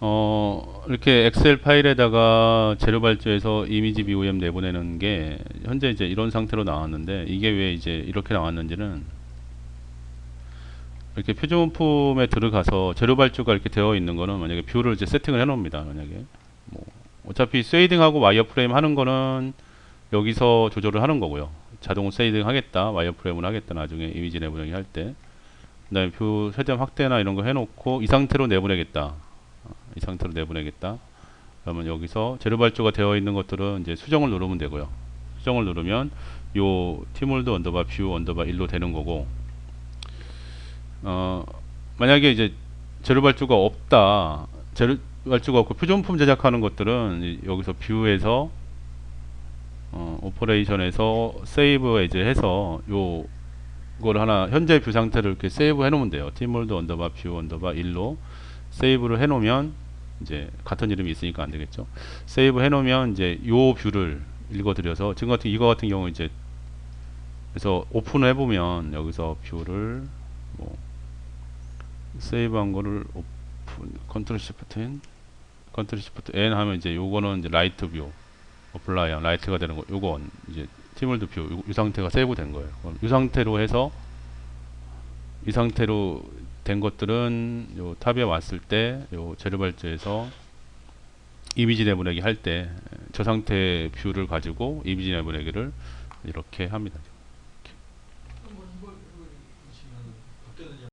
어, 이렇게 엑셀 파일에다가 재료 발주해서 이미지 BOM 내보내는 게 현재 이제 이런 상태로 나왔는데 이게 왜 이제 이렇게 나왔는지는 이렇게 표준품에 들어가서 재료 발주가 이렇게 되어 있는 거는 만약에 뷰를 이제 세팅을 해 놓습니다. 만약에 뭐 어차피 쉐이딩하고 와이어프레임 하는 거는 여기서 조절을 하는 거고요. 자동 쉐이딩 하겠다, 와이어프레임을 하겠다 나중에 이미지 내보내기 할 때. 그다음에 뷰 최대한 확대나 이런 거 해놓고 이 상태로 내보내겠다. 이 상태로 내보내겠다. 그러면 여기서 재료 발주가 되어 있는 것들은 이제 수정을 누르면 되고요. 수정을 누르면 요 티몰드 언더바 뷰 언더바 1로 되는 거고 어 만약에 이제 재료 발주가 없다. 재료 발주가 없고 표준품 제작하는 것들은 이- 여기서 뷰에서 어, 오퍼레이션에서 세이브 이제 해서 요 그걸 하나 현재 뷰 상태를 이렇게 세이브 해 놓으면 돼요. 티몰드 언더바 뷰 언더바 1로 세이브를 해 놓으면 이제 같은 이름이 있으니까 안 되겠죠. 세이브 해 놓으면 이제 요 뷰를 읽어 드려서 지금 같은 이거 같은 경우 이제 그래서 오픈을 해 보면 여기서 뷰를 뭐 세이브한 거를 오픈 컨트롤 시프트 N 컨트롤 시프트 N 하면 이제 요거는 이제 라이트 뷰 어플라이 라이트가 되는 거 요건 이제 티몰드 뷰 요, 요 상태가 세이브 된 거예요. 이 상태로 해서 이 상태로 된 것들은 요 탑에 왔을 때 요 재료 발주에서 이미지 내보내기 할 때 저 상태 뷰를 가지고 이미지 내보내기를 이렇게 합니다.